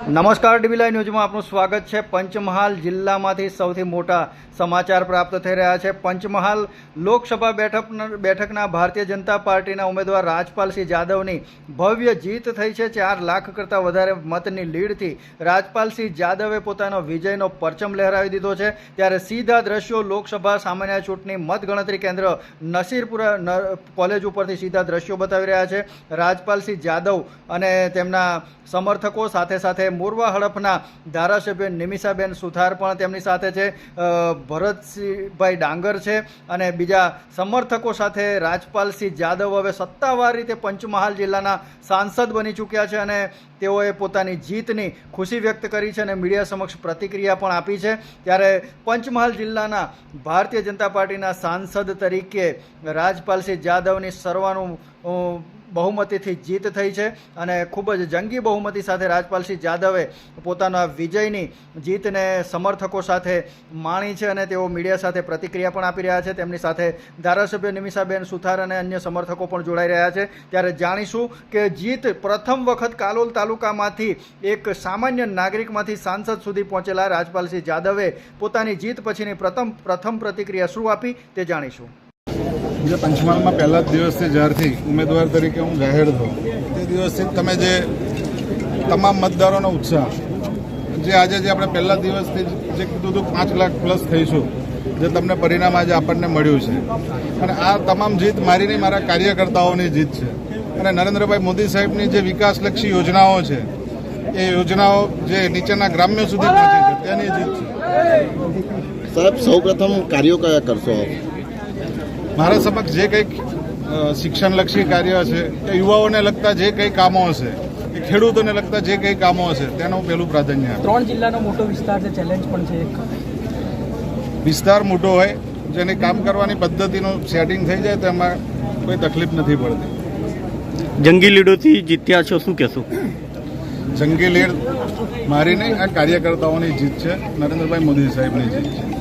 નમસ્કાર ડીબીલાઈ ન્યૂઝમાં આપનું સ્વાગત છે. પંચમહાલ જિલ્લામાંથી સૌથી મોટા સમાચાર પ્રાપ્ત થઈ રહ્યા છે. પંચમહાલ લોકસભા બેઠક બેઠકના ભારતીય જનતા પાર્ટીના ઉમેદવાર રાજપાલસિંહ જાદવની ભવ્ય જીત થઈ છે. ચાર લાખ કરતાં વધારે મતની લીડથી રાજપાલસિંહ જાદવે પોતાનો વિજયનો પરચમ લહેરાવી દીધો છે. ત્યારે સીધા દ્રશ્યો લોકસભા સામાન્ય ચૂંટણી મતગણતરી કેન્દ્ર નસીરપુરા કોલેજ ઉપરથી સીધા દ્રશ્યો બતાવી રહ્યા છે. રાજપાલસિંહ જાદવ અને તેમના સમર્થકો સાથે સાથે મોરવા હડફના ધારાસભ્ય નિમિષાબેન સુથાર પણ તેમની સાથે છે. ભરતસિંહભાઈ ડાંગર છે અને બીજા સમર્થકો સાથે રાજપાલસિંહ જાદવ હવે સત્તાવાર રીતે પંચમહાલ જિલ્લાના સાંસદ બની ચૂક્યા છે અને તેઓએ પોતાની જીતની ખુશી વ્યક્ત કરી છે અને મીડિયા સમક્ષ પ્રતિક્રિયા પણ આપી છે. ત્યારે પંચમહાલ જિલ્લાના ભારતીય જનતા પાર્ટીના સાંસદ તરીકે રાજપાલસિંહ જાદવની સર્વાનું બહુમતીથી જીત થઈ છે અને ખૂબ જ જંગી બહુમતી સાથે રાજપાલસિંહ જાદવે પોતાના વિજયની જીતને સમર્થકો સાથે માણી છે અને તેઓ મીડિયા સાથે પ્રતિક્રિયા પણ આપી રહ્યા છે. તેમની સાથે ધારાસભ્ય નિમિષાબેન સુથાર અને અન્ય સમર્થકો પણ જોડાઈ રહ્યા છે. ત્યારે જાણીશું કે જીત પ્રથમ વખત કાલોલ તાલુકામાંથી એક સામાન્ય નાગરિકમાંથી સાંસદ સુધી પહોંચેલા રાજપાલસિંહ જાદવે પોતાની જીત પછીની પ્રથમ પ્રથમ પ્રતિક્રિયા શું આપી તે જાણીશું. જે પંચમહાલમાં પહેલા જ દિવસથી જ્યારથી ઉમેદવાર તરીકે હું જાહેર થયો, તે દિવસથી તમે જે તમામ મતદારોનો ઉત્સાહ, જે આજે જે આપણે પહેલા દિવસથી જે કીધું હતું પાંચ લાખ પ્લસ થઈશું, જે તમને પરિણામ આજે આપણને મળ્યું છે. અને આ તમામ જીત મારી નહીં મારા કાર્યકર્તાઓની જીત છે. અને નરેન્દ્રભાઈ મોદી સાહેબની જે વિકાસલક્ષી યોજનાઓ છે, એ યોજનાઓ જે નીચેના ગ્રામ્ય સુધી પહોંચી છે, તેની જીત છે. સાહેબ, સૌપ્રથમ કાર્યો કયા કરશો મારા સમક્ષ જે કંઈક શિક્ષણલક્ષી કાર્ય છે કે યુવાઓને લગતા જે કંઈ કામો હશે કે ખેડૂતોને લગતા જે કંઈ કામો હશે તેનું પહેલું પ્રાધાન્ય ત્રણ જિલ્લાનો મોટો વિસ્તાર છે ચેલેન્જ પણ છે એક. વિસ્તાર મોટો હોય જેની કામ કરવાની પદ્ધતિનું સેટિંગ થઈ જાય તો એમાં કોઈ તકલીફ નથી પડતી. જંગી લીડોથી જીત્યા છો શું કહેશો? જંગી લીડ મારી નહીં આ કાર્યકર્તાઓની જીત છે નરેન્દ્રભાઈ મોદી સાહેબની જીત છે.